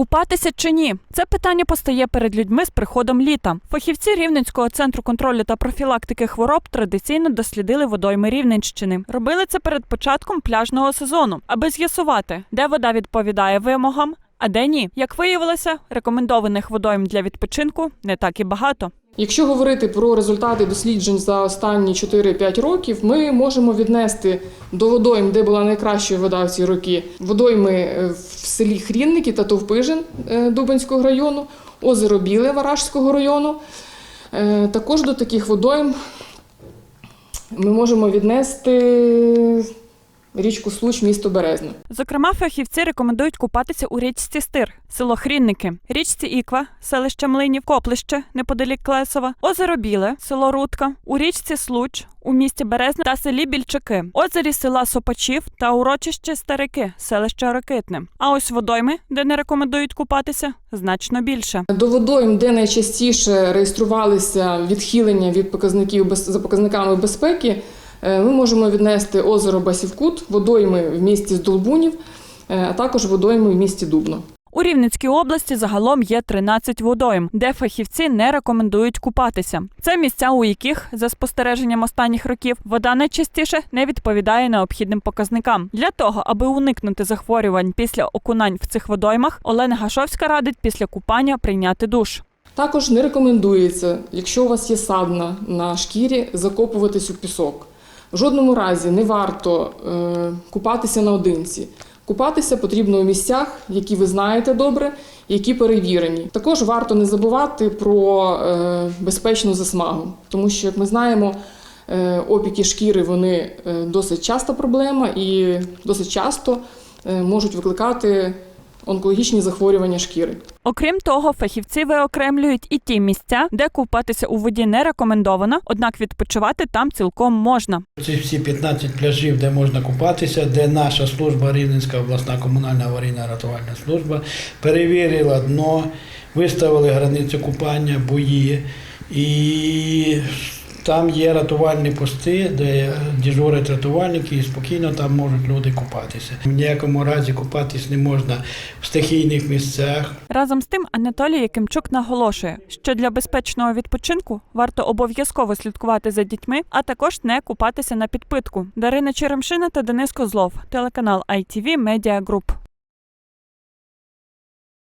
Купатися чи ні? Це питання постає перед людьми з приходом літа. Фахівці Рівненського центру контролю та профілактики хвороб традиційно дослідили водойми Рівненщини. Робили це перед початком пляжного сезону, аби з'ясувати, де вода відповідає вимогам, а де ні. Як виявилося, рекомендованих водойм для відпочинку не так і багато. Якщо говорити про результати досліджень за останні 4-5 років, ми можемо віднести до водойм, де була найкраща вода в ці роки, водойми е, в селі Хрінники та Товпижин е, Дубенського району, озеро Біле Варажського району. Е, Також до таких водойм ми можемо віднести річку Случ, місто Березне. Зокрема, фахівці рекомендують купатися у річці Стир, село Хрінники, річці Іква, селище Млинів, Коплище, неподалік Клесова, озеро Біле, село Рудка, у річці Случ, у місті Березне та селі Більчаки, озері села Сопачів та урочище Старики, селище Ракитне. А ось водойми, де не рекомендують купатися, значно більше. До водойм, де найчастіше реєструвалися відхилення від показників за показниками безпеки, ми можемо віднести озеро Басівкут, водойми в місті Здолбунів, е, а також водойми в місті Дубно. У Рівненській області загалом є 13 водойм, де фахівці не рекомендують купатися. Це місця, у яких, за спостереженням останніх років, вода найчастіше не відповідає необхідним показникам. Для того, аби уникнути захворювань після окунань в цих водоймах, Олена Гашовська радить після купання прийняти душ. Також не рекомендується, якщо у вас є садна на шкірі, закопуватись у пісок. В жодному разі не варто е, купатися наодинці. Купатися потрібно у місцях, які ви знаєте добре, які перевірені. Також варто не забувати про е, безпечну засмагу, тому що, як ми знаємо, е, опіки шкіри вони досить часта проблема і досить часто можуть викликати онкологічні захворювання шкіри. Окрім того, фахівці виокремлюють і ті місця, де купатися у воді не рекомендовано, однак відпочивати там цілком можна. Ці всі 15 пляжів, де можна купатися, де наша служба Рівненська обласна комунальна аварійна рятувальна служба перевірила дно, виставили границю купання, бої. І там є рятувальні пости, де дежурять рятувальники, і спокійно там можуть люди купатися. В ніякому разі купатись не можна в стихійних місцях, Разом з тим, Анатолій Якимчук наголошує, що для безпечного відпочинку варто обов'язково слідкувати за дітьми, а також не купатися на підпитку. Дарина Черемшина та Денис Козлов, телеканал ITV Media Group.